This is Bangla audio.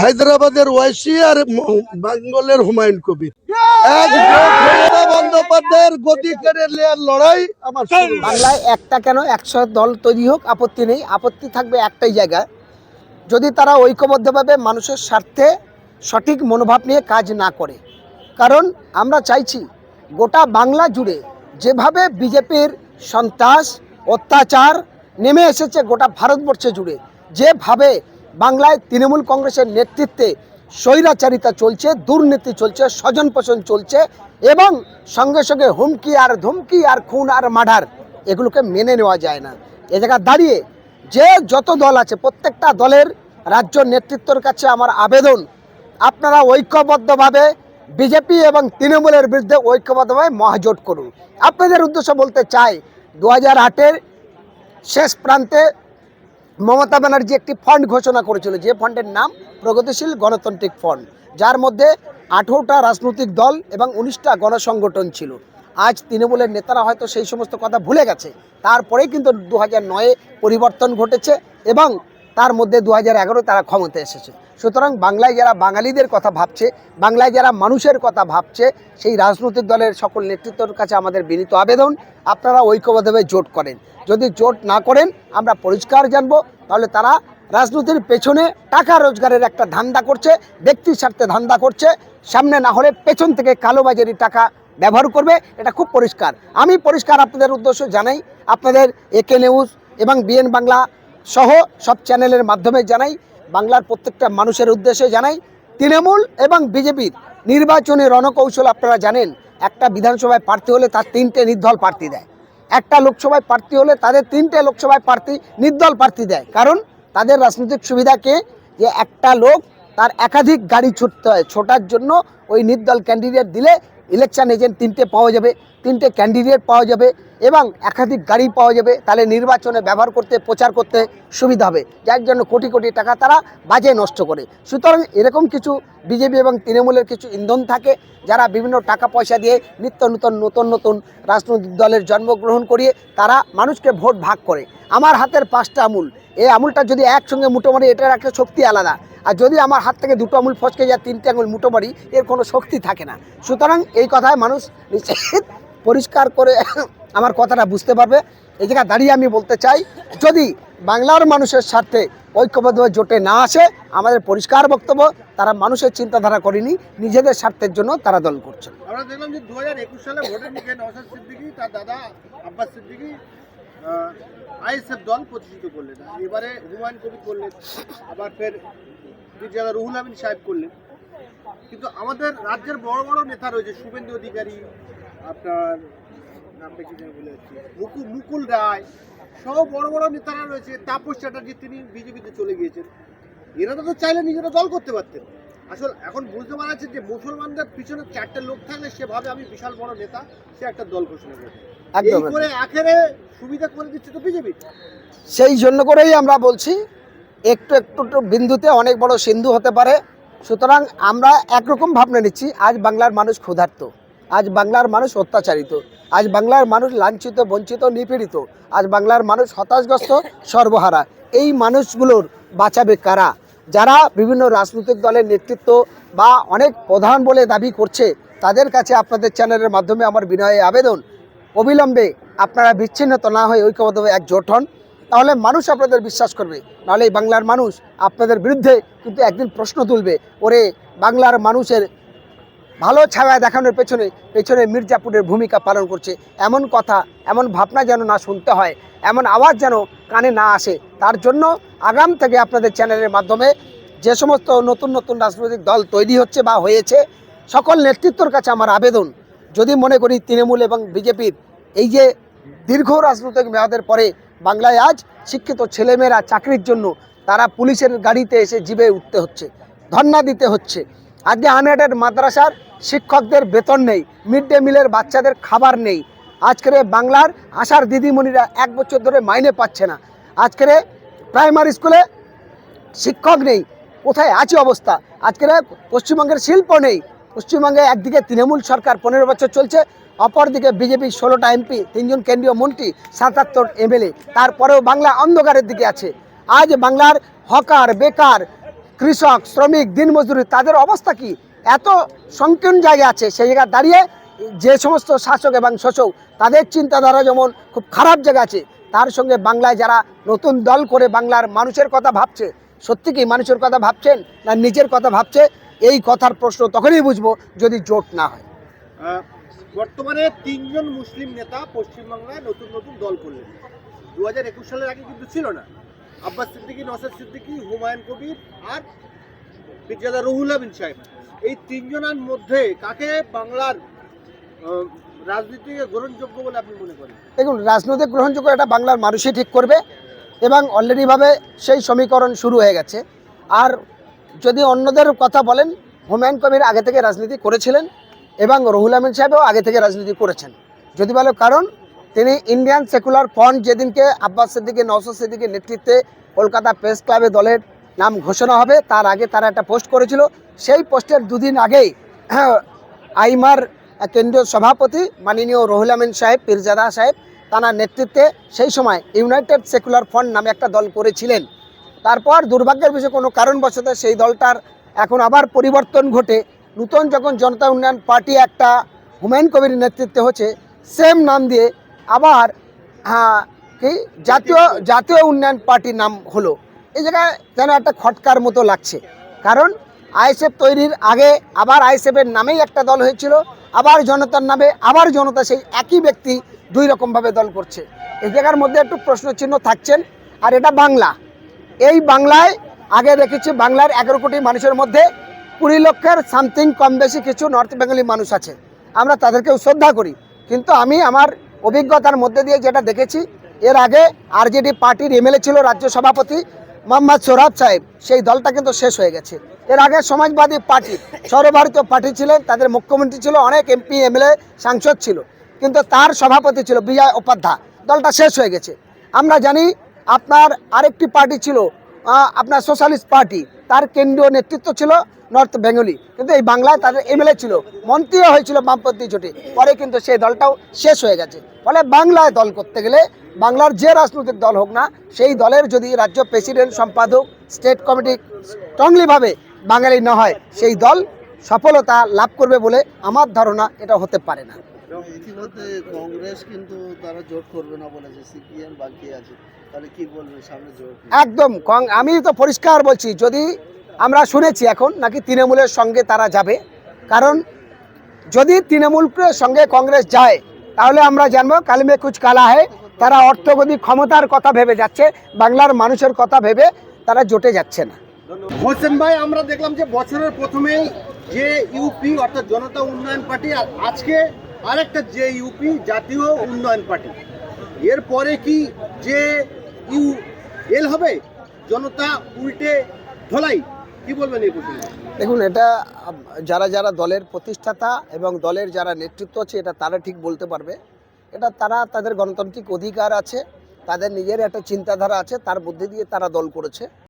হায়দ্রাবাদের ওয়াইসি আর বেঙ্গলের হুমায়ুন কবির। বন্দ্যোপাধ্যায়ের লড়াই আমার বাংলায় একটা কেন দল তৈরি হোক, আপত্তি নেই। আপত্তি থাকবে একটাই যদি তারা ঐক্যবদ্ধভাবে মানুষের স্বার্থে সঠিক মনোভাব নিয়ে কাজ না করে। কারণ আমরা চাইছি গোটা বাংলা জুড়ে যেভাবে বিজেপির সন্ত্রাস, অত্যাচার নেমে এসেছে গোটা ভারতবর্ষে জুড়ে, যেভাবে বাংলায় তৃণমূল কংগ্রেসের নেতৃত্বে স্বৈরাচারিতা চলছে, দুর্নীতি চলছে স্বজন পোষণ চলছে এবং সঙ্গে সঙ্গে হুমকি আর ধুমকি আর খুন আর মার্ডার এগুলোকে মেনে নেওয়া যায় না। এ জায়গায় দাঁড়িয়ে যে যত দল আছে, প্রত্যেকটা দলের রাজ্য নেতৃত্বের কাছে আমার আবেদন, আপনারা ঐক্যবদ্ধভাবে বিজেপি এবং তৃণমূলের বিরুদ্ধে ঐক্যবদ্ধভাবে মহাজোট করুন। আপনাদের উদ্দেশ্য বলতে চাই, দু হাজার আটের শেষ প্রান্তে মমতা ব্যানার্জি একটি ফান্ড ঘোষণা করেছিল যে ফান্ডের নাম প্রগতিশীল গণতান্ত্রিক ফান্ড যার মধ্যে আঠেরোটা রাজনৈতিক দল এবং উনিশটা গণসংগঠন ছিল। আজ তৃণমূলের নেতারা হয়তো সেই সমস্ত কথা ভুলে গেছে। তারপরেই কিন্তু দু হাজার নয়ে পরিবর্তন ঘটেছে এবং তার মধ্যে দু হাজার এগারো তারা ক্ষমতায় এসেছে। সুতরাং বাংলায় যারা বাঙালিদের কথা ভাবছে, বাংলায় যারা মানুষের কথা ভাবছে, সেই রাজনৈতিক দলের সকল নেতৃত্বের কাছে আমাদের বিনীত আবেদন, আপনারা ঐক্যবদ্ধভাবে জোট করেন। যদি জোট না করেন, আমরা পরিষ্কার জানব, তাহলে তারা রাজনীতির পেছনে টাকা রোজগারের একটা ধান্দা করছে, ব্যক্তির স্বার্থে ধান্দা করছে, সামনে না হলে পেছন থেকে কালোবাজারি টাকা ব্যবহার করবে, এটা খুব পরিষ্কার। আমি পরিষ্কার আপনাদের উদ্দেশ্য জানাই, আপনাদের একে নিউজ এবং বিএন বাংলা সহ সব চ্যানেলের মাধ্যমে জানাই বাংলার প্রত্যেকটা মানুষের উদ্দেশ্যে জানাই, তৃণমূল এবং বিজেপির নির্বাচনী রণকৌশল আপনারা জানেন, একটা বিধানসভায় প্রার্থী হলে তার তিনটে নির্দল প্রার্থী দেয়। একটা লোকসভায় প্রার্থী হলে তাদের তিনটে লোকসভায় প্রার্থী নির্দল প্রার্থী দেয়। কারণ তাদের রাজনৈতিক সুবিধাকে যে একটা লোক তার একাধিক গাড়ি ছুটতে হয়, ছোটার জন্য ওই নির্দল ক্যান্ডিডেট দিলে ইলেকশন এজেন্ট তিনটে পাওয়া যাবে, তিনটে ক্যান্ডিডেট পাওয়া যাবে এবং একাধিক গাড়ি পাওয়া যাবে। তাহলে নির্বাচনে ব্যবহার করতে, প্রচার করতে সুবিধা হবে। যার জন্য কোটি কোটি টাকা তারা বাজে নষ্ট করে। সুতরাং এরকম কিছু বিজেপি এবং তৃণমূলের কিছু ইন্ধন থাকে, যারা বিভিন্ন টাকা পয়সা দিয়ে নিত্য নূতন, নতুন নতুন রাজনৈতিক দলের জন্মগ্রহণ করিয়ে তারা মানুষকে ভোট ভাগ করে। আমার হাতের পাঁচটা আমুল এই আমুলটা যদি একসঙ্গে মোটামুটি এটার একটা শক্তি আলাদা। আর যদি আমার হাত থেকে দুটো আঙুল ফসকে যায়, তিনটে আঙুল মুঠো মারি, এর কোনো শক্তি থাকে না। সুতরাং এই কথায় মানুষ নিশ্চিত পরিষ্কার করে আমার কথাটা বুঝতে পারবে। এই জায়গায় দাঁড়িয়ে আমি বলতে চাই, যদি বাংলার মানুষের স্বার্থে ঐক্যবদ্ধ জোটে না আসে, আমাদের পরিষ্কার বক্তব্য, তারা মানুষের চিন্তাধারা করেনি, নিজেদের স্বার্থের জন্য তারা দল করছে আমরা দেখলাম যে দু হাজার একুশ সালে ভোটের মুখে সিদ্দিকী, তার দাদা আব্বাস সিদ্দিকী আইএসএফ দল প্রতিষ্ঠিত করলেন। এবারে হুমায়ুন করলেন। আবার ফের বিজয়া রুহুল আমিন সাহেব করলেন। কিন্তু আমাদের রাজ্যের বড় বড় নেতা রয়েছে শুভেন্দু অধিকারী আপনার নামটা কি যেন যাচ্ছি মুকুল মুকুল রায় সহ বড় বড় নেতারা রয়েছে তাপস চ্যাটার্জি তিনি বিজেপিতে চলে গিয়েছেন। এরা তো চাইলে নিজেরা দল করতে পারতেন। আসলে এখন বুঝতে পারা যাচ্ছে যে মুসলমানদের পিছনে চারটে লোক থাকলে সে ভাবে আমি বিশাল বড় নেতা সে একটা দল ঘোষণা করে এই করে আখেরে সুবিধা করে দিচ্ছে তো বিজেপি। সেই জন্য করেই আমরা বলছি একটু একটু বিন্দুতে অনেক বড় সিন্ধু হতে পারে। সুতরাং আমরা একরকম ভাবনা নিচ্ছি, আজ বাংলার মানুষ ক্ষুধার্ত, আজ বাংলার মানুষ অত্যাচারিত, আজ বাংলার মানুষ লাঞ্ছিত, বঞ্চিত, নিপীড়িত, আজ বাংলার মানুষ হতাশগ্রস্ত, সর্বহারা। এই মানুষগুলোর বাঁচাবে কারা? যারা বিভিন্ন রাজনৈতিক দলের নেতৃত্ব বা অনেক প্রধান বলে দাবি করছে, তাদের কাছে আপনাদের চ্যানেলের মাধ্যমে আমার বিনয়ে আবেদন। অবিলম্বে আপনারা বিচ্ছিন্নত না হয়ে ঐক্যবদ্ধভাবে একজোট হন। তাহলে মানুষ আপনাদের বিশ্বাস করবে। নাহলে এই বাংলার মানুষ আপনাদের বিরুদ্ধে কিন্তু একদিন প্রশ্ন তুলবে, ওরে বাংলার মানুষের ভালো ছায়া দেখানোর পেছনে পেছনে মির্জাপুরের ভূমিকা পালন করছে। এমন কথা, এমন ভাবনা যেন না শুনতে হয়, এমন আওয়াজ যেন কানে না আসে। তার জন্য আগাম থেকে আপনাদের চ্যানেলের মাধ্যমে যে সমস্ত নতুন নতুন রাজনৈতিক দল তৈরি হচ্ছে বা হয়েছে, সকল নেতৃত্বর কাছে আমার আবেদন। যদি মনে করি তৃণমূল এবং বিজেপির এই যে দীর্ঘ রাজনৈতিক মেয়াদের পরে বাংলায় আজ শিক্ষিত ছেলেমেয়েরা চাকরির জন্য তারা পুলিশের গাড়িতে এসে জিবে উঠতে হচ্ছে ধর্না দিতে হচ্ছে। আজকে আনএডেড মাদ্রাসার শিক্ষকদের বেতন নেই, মিড ডে মিলের বাচ্চাদের খাবার নেই। আজকের বাংলার আশার দিদিমণিরা এক বছর ধরে মাইনে পাচ্ছে না। আজকের প্রাইমারি স্কুলে শিক্ষক নেই, কোথায় আছে অবস্থা? আজকের পশ্চিমবঙ্গের শিল্প নেই, পশ্চিমবঙ্গে একদিকে তৃণমূল সরকার পনেরো বছর চলছে অপরদিকে বিজেপি ষোলোটা এমপি, তিনজন কেন্দ্রীয় মন্ত্রী, সাতাত্তর এমএলএ। তারপরেও বাংলা অন্ধকারের দিকে আছে। আজ বাংলার হকার, বেকার, কৃষক, শ্রমিক, দিনমজুরি, তাদের অবস্থা কি? এত সংকীর্ণ জায়গা আছে, সেই জায়গায় দাঁড়িয়ে যে সমস্ত শাসক এবং শোষক, তাদের চিন্তাধারা যেমন খুব খারাপ জায়গা আছে, তার সঙ্গে বাংলায় যারা নতুন দল করে বাংলার মানুষের কথা ভাবছে, সত্যি কি মানুষের কথা ভাবছেন না নিজের কথা ভাবছে? এই কথার প্রশ্ন তখনই বুঝব যদি জোট না হয়। বর্তমানে তিনজন মুসলিম নেতা পশ্চিমবাংলায় নতুন নতুন দল করলেন। দু হাজার একুশ সালের আগে কিন্তু ছিল না। আব্বাস সিদ্দিকী নসাদ সিদ্দিকী, হুমায়ুন কবির আর মির্জাদা রহুল আমিন সাহেব এই তিনজনের মধ্যে কাকে বাংলার রাজনীতিকে গ্রহণযোগ্য বলে আপনি মনে করেন? দেখুন, রাজনৈতিক গ্রহণযোগ্য এটা বাংলার মানুষই ঠিক করবে এবং অলরেডিভাবে সেই সমীকরণ শুরু হয়ে গেছে। আর যদি অন্যদের কথা বলেন, হুমায়ুন কবির আগে থেকে রাজনীতি করেছিলেন। এবং রহুল আমিন সাহেবও আগে থেকে রাজনীতি করেছেন। যদি বলো কারণ তিনি ইন্ডিয়ান সেকুলার ফ্রন্ট যেদিনকে আব্বাস সিদ্দিকী নওসদ সিদ্দিকীর নেতৃত্বে কলকাতা প্রেস ক্লাবে দলের নাম ঘোষণা হবে তার আগে তারা একটা পোস্ট করেছিল। সেই পোস্টের দুদিন আগেই হ্যাঁ, আইমার কেন্দ্রীয় সভাপতি মাননীয় রহুল আমিন সাহেব পীরজাদা সাহেব তার নেতৃত্বে সেই সময় ইউনাইটেড সেকুলার ফ্রন্ট নামে একটা দল করেছিলেন। তারপর দুর্ভাগ্যের বিষয়ে কোনো কারণবশত সেই দলটার এখন আবার পরিবর্তন ঘটে। নূতন যখন জনতা উন্নয়ন পার্টি একটা হুমায়ুন কবির নেতৃত্বে হচ্ছে সেম নাম দিয়ে আবার হ্যাঁ কি, জাতীয় জাতীয় উন্নয়ন পার্টির নাম হলো। এই জায়গায় যেন একটা খটকার মতো লাগছে। কারণ আইএসএফ তৈরির আগে আবার আইএসএফের নামেই একটা দল হয়েছিল, আবার জনতার নামে আবার জনতা সেই একই ব্যক্তি দুই রকমভাবে দল করছে। এই জায়গার মধ্যে একটু প্রশ্নচিহ্ন থাকছেন, আর এটা বাংলা। এই বাংলায় আগে দেখেছি বাংলার এগারো কোটি মানুষের মধ্যে কুড়ি লক্ষের সামথিং কম বেশি কিছু নর্থ বেঙ্গলি মানুষ আছে। আমরা তাদেরকেও শ্রদ্ধা করি। কিন্তু আমি আমার অভিজ্ঞতার মধ্যে দিয়ে যেটা দেখেছি, এর আগে আরজেডি পার্টির এমএলএ ছিল রাজ্য সভাপতি মোহাম্মদ সোহরাব সাহেব। সেই দলটা কিন্তু শেষ হয়ে গেছে। এর আগে সমাজবাদী পার্টি, সর্বভারতীয় পার্টি ছিলেন, তাদের মুখ্যমন্ত্রী ছিল, অনেক এমপি, এমএলএ, সাংসদ ছিল। কিন্তু তার সভাপতি ছিল বিজয় উপাধ্যায়। দলটা শেষ হয়ে গেছে। আমরা জানি আপনার আরেকটি পার্টি ছিল আপনার সোশ্যালিস্ট পার্টি। তার কেন্দ্রীয় নেতৃত্ব ছিল নর্থ বেঙ্গলি। কিন্তু এই বাংলায় তাদের এমএলএ ছিল, মন্ত্রীও হয়েছিল বামপন্থী জোটে। পরে কিন্তু সেই দলটাও শেষ হয়ে গেছে। ফলে বাংলায় দল করতে গেলে বাংলার যে রাজনৈতিক দল হোক না, সেই দলের যদি রাজ্য প্রেসিডেন্ট, সম্পাদক, স্টেট কমিটি স্ট্রংলিভাবে বাঙালি না হয়, সেই দল সফলতা লাভ করবে বলে আমার ধারণা এটা হতে পারে না। ইতিমধ্যে কংগ্রেস কিন্তু তারা জোট করবে না বলেছে সিপিএম বাকি আছে। একদম আমি তো পরিষ্কার বলছি যদি আমরা শুনেছি এখন নাকি তৃণমূলের সঙ্গে তারা যাবে কারণ যদি তৃণমূলের সঙ্গে কংগ্রেস যায় তাহলে আমরা জানব কালিমে কুচ কালা হয় তারা অর্থগতি ক্ষমতার কথা ভেবে যাচ্ছে বাংলার মানুষের কথা ভেবে তারা জোটে যাচ্ছে না। হোসেন ভাই আমরা দেখলাম যে বছরের প্রথমেই যে ইউপি অর্থাৎ জনতা উন্নয়ন পার্টি আর আজকে আরেকটা যে ইউপি জাতীয় উন্নয়ন পার্টি। এরপরে কি যে ইউ এল হবে? জনতা উল্টে ঢলাই কি বলবেন এই প্রসঙ্গে? দেখুন, এটা যারা যারা দলের প্রতিষ্ঠাতা এবং দলের যারা নেতৃত্ব আছে, এটা তারা ঠিক বলতে পারবে। এটা তারা তাদের গণতান্ত্রিক অধিকার আছে, তাদের নিজের একটা চিন্তাধারা আছে, তার মধ্যে দিয়ে তারা দল করেছে।